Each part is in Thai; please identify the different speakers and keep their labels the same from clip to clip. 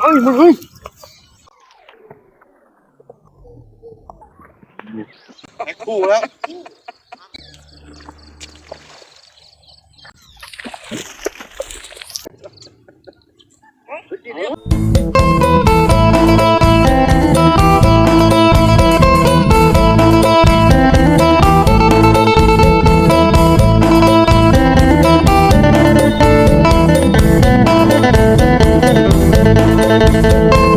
Speaker 1: เอ้ยมึงเอ้ยแพ็คคู่แล้ว Música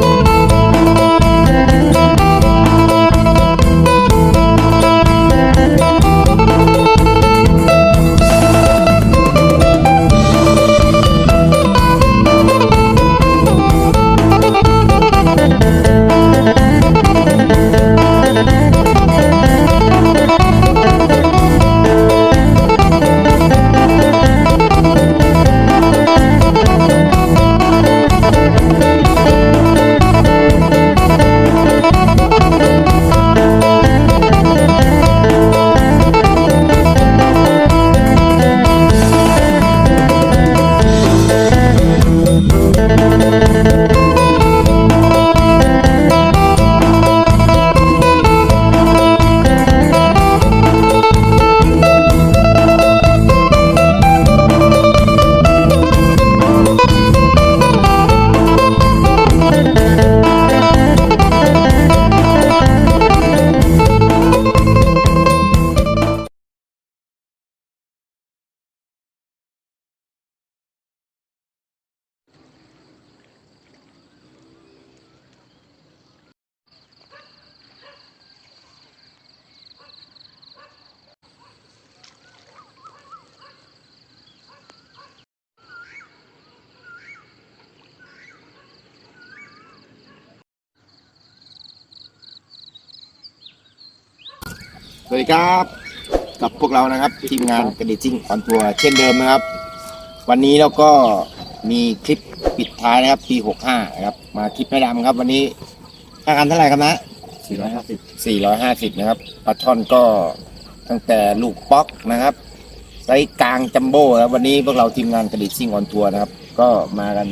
Speaker 1: สวัสดีครับกับพวกเรานะครับทีมงานกระดิจิ้งออนทัวร์เช่นเดิมนะครับ วันนี้เราก็มีคลิปปิดท้ายนะครับปี65นะครับมาคลิปแม่ดำครับ วันนี้ค่ากันเท่าไหร่ครับนะ450 450นะครับปลาช่อนก็ตั้งแต่ลูกป๊อกนะครับไซส์กลางจัมโบ้ครับวันนี้พวกเราทีมงานกระดิซิ่งออนทัวร์นะครับ ก็มากัน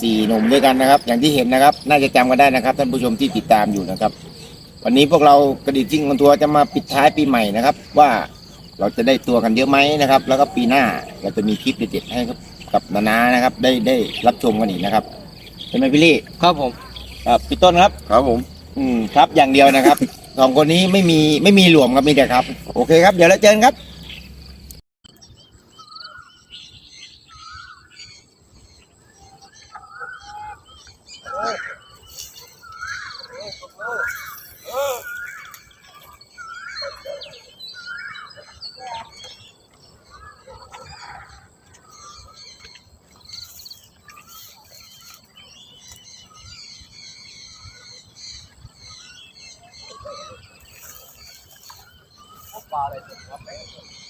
Speaker 1: สี่หนุ่มด้วยกันนะครับ อย่างที่เห็นนะครับ น่าจะจำกันได้นะครับ ท่านผู้ชมที่ติดตามอยู่นะครับ วันนี้พวกเรากระดิจิ้งคนทัวร์จะมาปิดท้ายปีใหม่นะครับ ว่าเราจะได้ตัวกันเยอะไหมนะครับ แล้วก็ปีหน้าเราจะมีคลิปเด็ดๆให้ครับกับนานานะครับ ได้ได้รับชมกันอีกนะครับใช่ไหมพี่ลี่
Speaker 2: ครับผม
Speaker 1: ครับพี่ต้นครับ
Speaker 2: ครับผม
Speaker 1: อืมครับอย่างเดียวนะครับ สองคนนี้ไม่มีไม่มีหลวมครับมีแต่ครับ โอเคครับ เดี๋ยวเราเจอกันครับ Apa itu?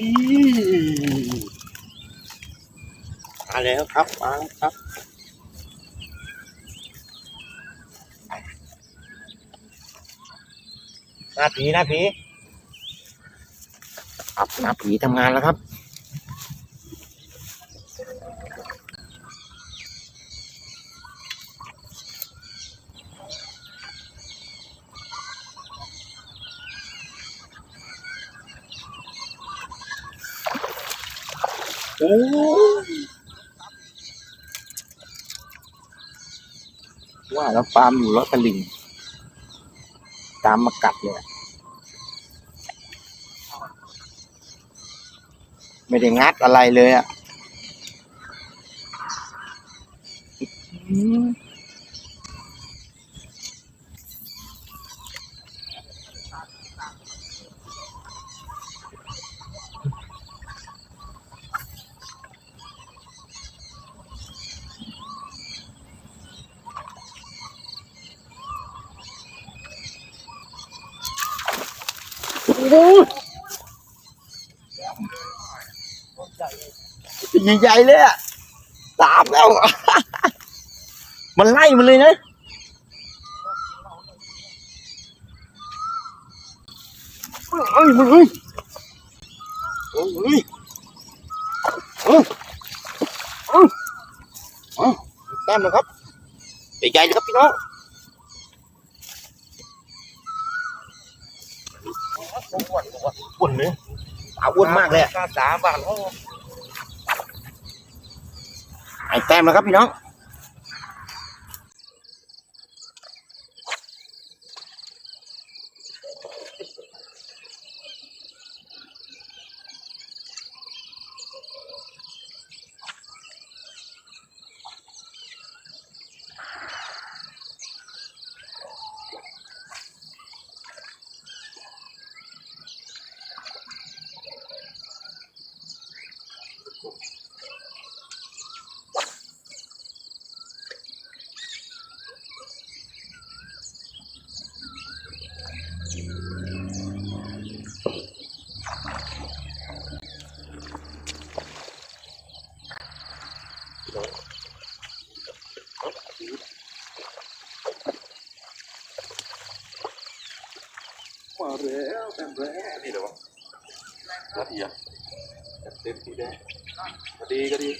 Speaker 1: ยมาแล้วครับมาครับหน้าผีหน้าผีครับหน้าผีทำงานแล้วครับ โอ้ว่าแล้วฟาร์มอยู่รถตะลิง ตามมากัดเลยไม่ได้งัดอะไรเลยอะ ใหญ่ๆเลยอะตามแล้ว มันไล่มันเลยนะเอ้ยมึงเอ้ยเอ้ยเอ้ยเอ้ยเอ้ยเอ้ยแต้มนะครับใหญ่ๆเลยครับพี่น้องอ้วนเลยตาอ้วนมากเลยอะ
Speaker 2: กาสามบาทเขา
Speaker 1: ไอ้ แต้มนะครับพี่น้อง
Speaker 2: มาแล้วเต็มแล้วนี่เดี๋ยววะนาทีอะเต็มสีแดงก็ดีก็ดี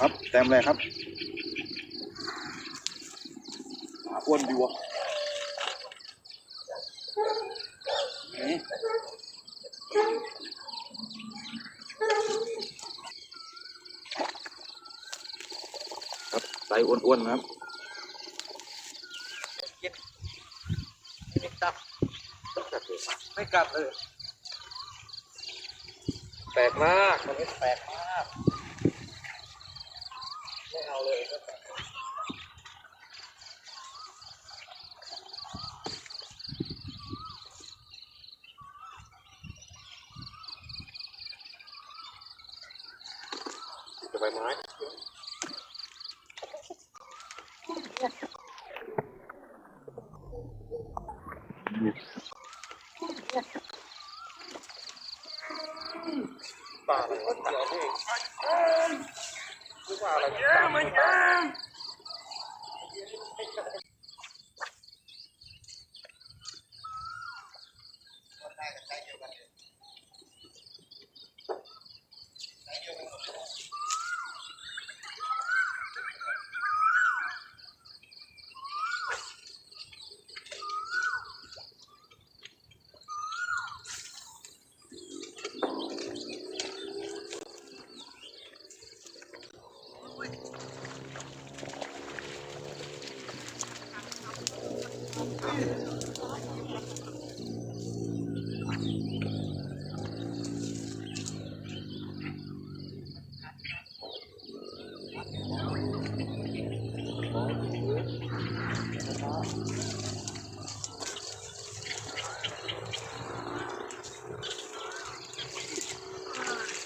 Speaker 2: ครับเต็มเลยครับอ่าอ้วนดีวะนี่ครับ ไซส์อ้วนๆนะครับ
Speaker 1: ไม่ตับ
Speaker 2: ไม่กัดเลย แปลกมากมันนี้แปลกมาก ไม่เอาเลยจะใบไม้ ป่าอะไรวะเดี๋ยวพี่รู้ว่าอะไรเยอะมันเยอะ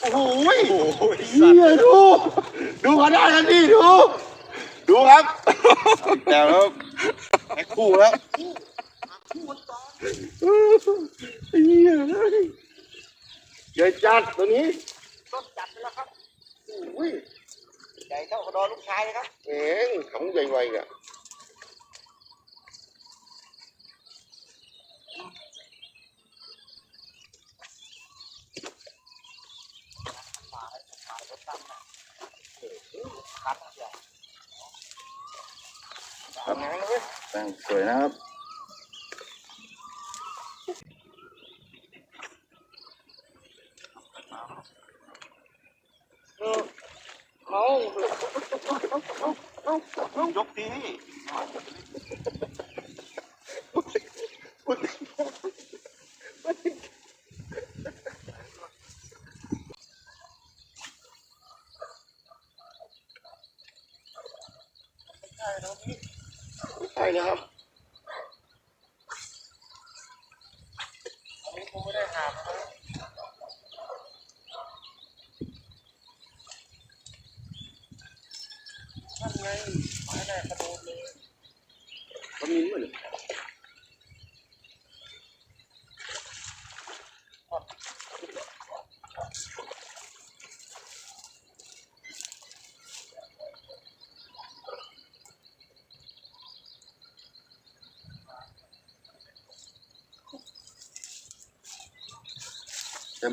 Speaker 2: โอ้โหโอ้โห
Speaker 1: เฮียดู ดูเขาได้กันดิดู ดูครับ แต่แล้วแค่คู่แล้วเฮียใหญ่จัดตัวนี้
Speaker 2: ต้นจัดไปแล้วครับโอ้ยใหญ่เท่ากระดอนลูกชายเลยครับ
Speaker 1: เองของใหญ่ไวอะ
Speaker 2: วยนะครับ
Speaker 3: เอา
Speaker 2: ยก
Speaker 1: ที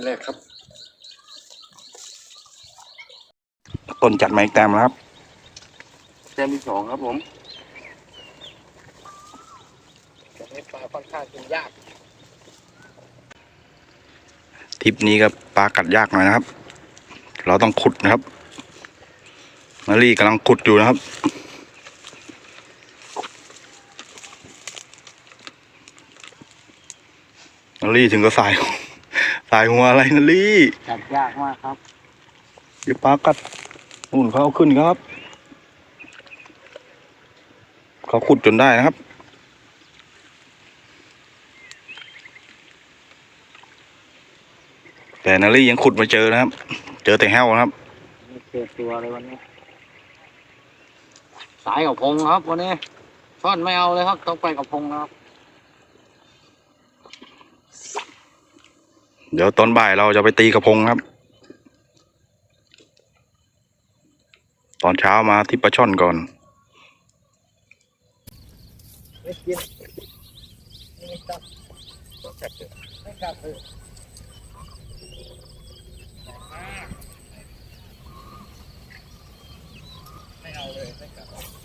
Speaker 1: แรกครับ
Speaker 2: ต้นจัดมาอีกแต้มแล้วครับ
Speaker 1: แต้มที่สองครับผมจะให้ปลาค่อนข้างกินยาก
Speaker 2: ทริปนี้ก็ปลากัดยากหน่อยนะครับ เราต้องขุดนะครับมารีกำลังขุดอยู่นะครับนารีถึงก็สาย สายหัวอะไรนารี
Speaker 3: จับยากมากครับ
Speaker 2: เดี๋ยวปลากัดนู่นเขาเอาขึ้นอีกแล้วครับ เขาขุดจนได้นะครับ แต่นารียังขุดไม่เจอนะครับ เจอแต่แห้วนะครับ
Speaker 3: ไม่เจอตัวเลยวันนี้ สายกับพงครับวันนี้ช่อนไม่เอาเลยครับต้องไปกับพงนะครับ
Speaker 2: เดี๋ยวตอนบ่ายเราจะไปตีกระพงครับ ตอนเช้ามาที่ปลาช่อนก่อน
Speaker 3: ไม่เอาเลยไม่กลับ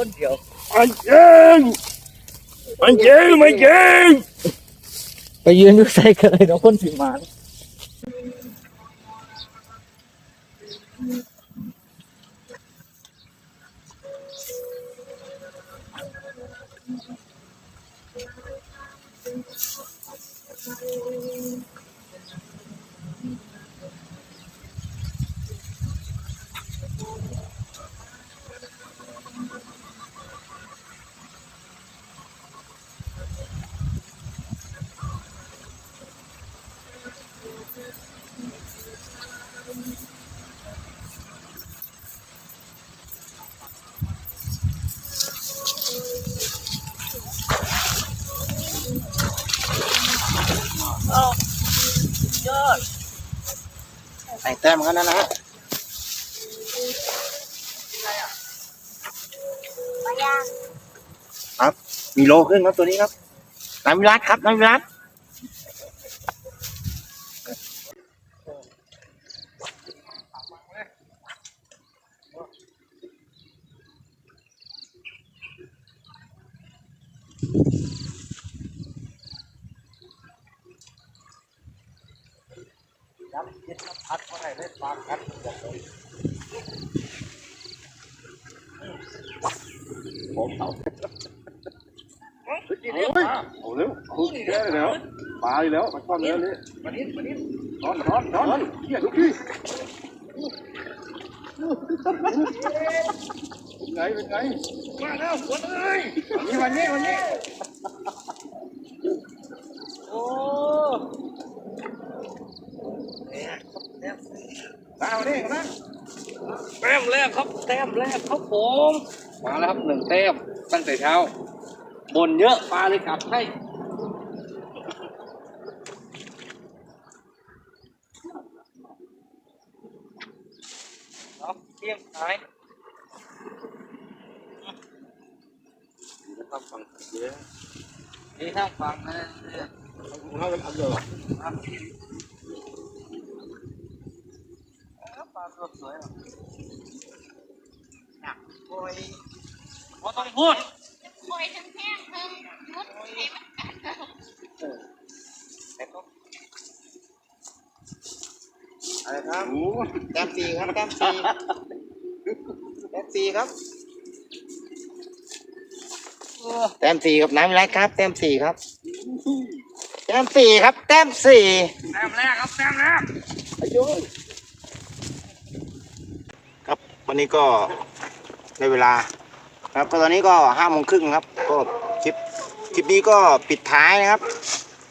Speaker 3: คนเดียว
Speaker 1: มันเก่งมันเก่งมันเก่ง
Speaker 3: ไปยืนอยู่ใส่กันเลยเนาะคนถือหมาน
Speaker 1: แต้มกันนะนะฮะครับ มีโลขึ้นครับตัวนี้ครับน้ำวิรัตครับน้ำวิรัต
Speaker 3: ยับยึดน้ำพัดเมื่อ ไหร่ได้ปลาคัดบอกเลย
Speaker 2: เอาเร็วคุแค่แล้วปลาอยู่แล้วมันก้อนเนื้อนี่
Speaker 3: มานิดมานิด
Speaker 2: ร้อนร้อนร้อนเฮียลูกพี่เป็นไงเป็นไง
Speaker 3: มาแล้วคนเอ้ย
Speaker 1: นี่วันนี้วันนี้
Speaker 3: โอ้
Speaker 1: มาวันนี้นะ
Speaker 3: แต้มแร กครับแต้มแรกครับผมมาแล้วครับหนึ่งแต้มตั้งแต่เช้าบนเยอะปลาเลยกลับให้เอาเที่ยงหาย
Speaker 2: ทำฟังเยอะ
Speaker 3: นี่ถ้าฟังนะ
Speaker 1: เราเป็นอันเดียว
Speaker 3: ปลาตัวสวย อะ
Speaker 1: โอ้ย
Speaker 3: พอต้องพูด
Speaker 4: คอยทั้งแท่งทั้งยุดให้มันกัด
Speaker 1: อะไรครับแต้มสี่ครับแต้มสี่แต้มสี่ครับแต้มสี่ครับน้ำไรครับ แต้มสี่ครับ แต้มสี่ครับ แต้มสี่
Speaker 3: แต้มแรกครับ แต้มแรก
Speaker 1: ครับวันนี้ก็ ได้เวลาครับก็ตอนนี้ก็ห้าโมงครึ่งครับ ก็คลิปคลิปนี้ก็ปิดท้ายนะครับ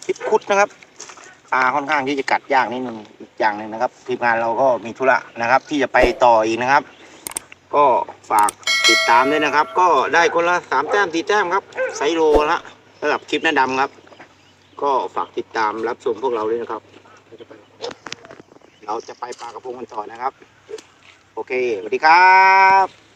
Speaker 1: คลิปคุดนะครับปลาค่อนข้างที่จะกัดยากนิดนึงอีกอย่างหนึ่งนะครับทีมงานเราก็มีธุระนะครับ ที่จะไปต่ออีกนะครับ ก็ฝากติดตามด้วยนะครับ ก็ได้คนละสามแต้มสี่แต้มครับไซโลละสำหรับคลิปหน้าดำครับ ก็ฝากติดตามรับชมพวกเราด้วยนะครับ เราจะไปปลากระพงกันต่อนะครับ โอเคสวัสดีครับ